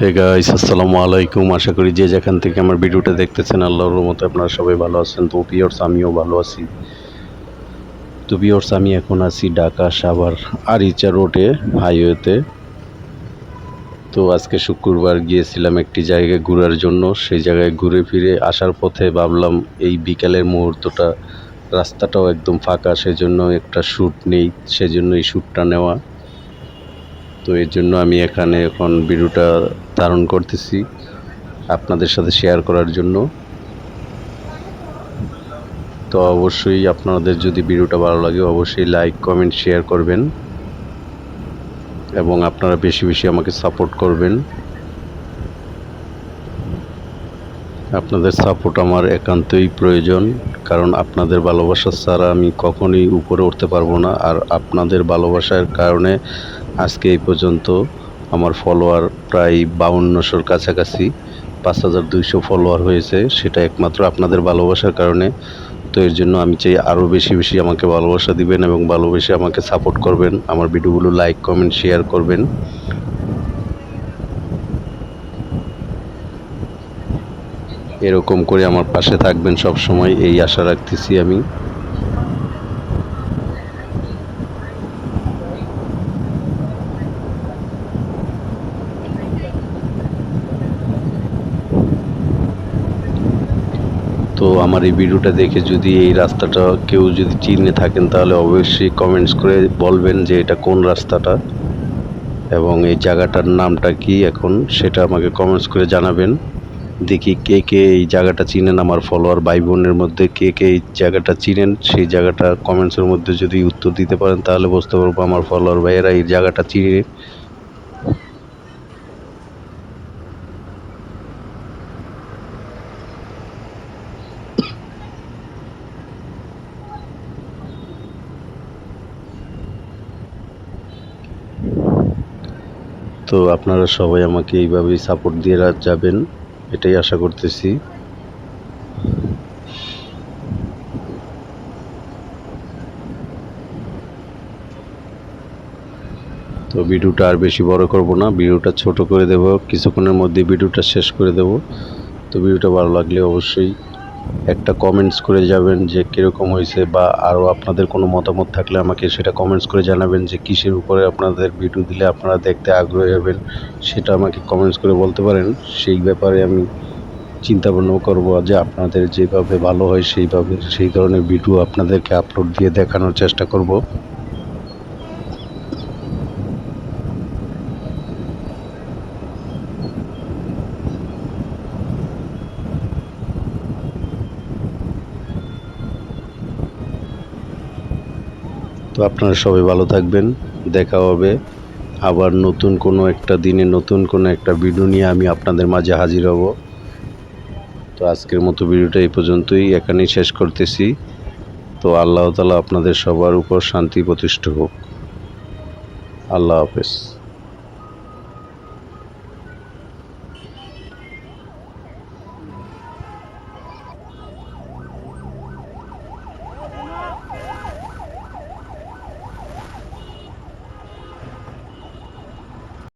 Hey guys আসসালামু আলাইকুম আশা করি যে যেখান থেকে আমার ভিডিওটা দেখতেছেন আল্লাহর মতো আপনারা সবাই ভালো আছেন তো পিওর্স আমিও ভালো আছি তো পিওর্স আমি এখন আছি ঢাকা সাভার আরিচা রোডে হাইওয়েতে তো আজকে শুক্রবার গিয়েছিলাম একটি জায়গায় ঘোরার জন্য। সেই জায়গায় ঘুরে ফিরে আসার পথে ভাবলাম এই বিকালের মুহূর্তটা, রাস্তাটাও একদম ফাঁকা, সেজন্য একটা শ্যুট নেই, সেজন্য এই শ্যুটটা নেওয়া। তো এর জন্য আমি এখানে এখন ভিডিওটা ধারণ করতেছি আপনাদের সাথে শেয়ার করার জন্য। তো অবশ্যই আপনাদের যদি ভিডিওটা ভালো লাগে, অবশ্যই লাইক কমেন্ট শেয়ার করবেন এবং আপনারা বেশি বেশি আমাকে সাপোর্ট করবেন। আপনাদের সাপোর্ট আমার একান্তই প্রয়োজন, কারণ আপনাদের ভালোবাসা ছাড়া আমি কখনোই উপরে উঠতে পারব না। আর আপনাদের ভালোবাসার কারণে আজকে এই পর্যন্ত আমার ফলোয়ার প্রায় বাউন্নশোর কাছাকাছি, পাঁচ হাজার দুইশো ফলোয়ার হয়েছে। সেটা একমাত্র আপনাদের ভালোবাসার কারণে। তো এর জন্য আমি চাই আরও বেশি বেশি আমাকে ভালোবাসা দিবেন এবং ভালোবেসে আমাকে সাপোর্ট করবেন। আমার ভিডিওগুলো লাইক কমেন্ট শেয়ার করবেন। এরকম করে আমার পাশে থাকবেন সব সময় এই আশা রাখতেছি আমি। তো আমার এই ভিডিওটা দেখে যদি এই রাস্তাটা কেউ যদি চিনে থাকেন, তাহলে অবশ্যই কমেন্টস করে বলবেন যে এটা কোন রাস্তাটা এবং এই জায়গাটার নামটা কি এখন, সেটা আমাকে কমেন্টস করে জানাবেন। দেখি কে কে এই জায়গাটা চিনেন, আমার ফলোয়ার ভাই বোনের মধ্যে কে কে এই জায়গাটা চিনেন, সেই জায়গাটা কমেন্টসের মধ্যে যদি উত্তর দিতে পারেন, তাহলে বুঝতে পারব আমার ফলোয়ার ভাইয়েরা এই জায়গাটা চিনে তো আপনারা সবাই আমাকে এইভাবেই সাপোর্ট দিয়ে যাবেন, এটাই আশা করতেছি। তো ভিডিওটা আর বেশি বড় করব না, ভিডিওটা ছোট করে দেব, কিছুক্ষণের মধ্যে ভিডিওটা শেষ করে দেব। তো ভিডিওটা ভালো লাগলে অবশ্যই একটা কমেন্টস করে যাবেন যে কীরকম হয়েছে বা আরও আপনাদের কোনো মতামত থাকলে আমাকে সেটা কমেন্টস করে জানাবেন যে কিসের উপরে আপনাদের ভিডিও দিলে আপনারা দেখতে আগ্রহী হবেন সেটা আমাকে কমেন্টস করে বলতে পারেন। সেই ব্যাপারে আমি চিন্তা ভাবনা করব যে আপনাদের যেভাবে ভালো হয় সেইভাবে, সেই ধরনের ভিডিও আপনাদেরকে আপলোড দিয়ে দেখানোর চেষ্টা করব। তো আপনারা সবাই ভালো থাকবেন, দেখা হবে। আবার নতুন কোনো একটা দিনে নতুন কোনো একটা ভিডিও নিয়ে আমি আপনাদের মাঝে হাজির হব। তো আজকের মতো ভিডিওটা এই পর্যন্তই, এখানেই শেষ করতেছি। তো আল্লাহ তালা আপনাদের সবার উপর শান্তি প্রতিষ্ঠা হোক। আল্লাহ হাফেজ।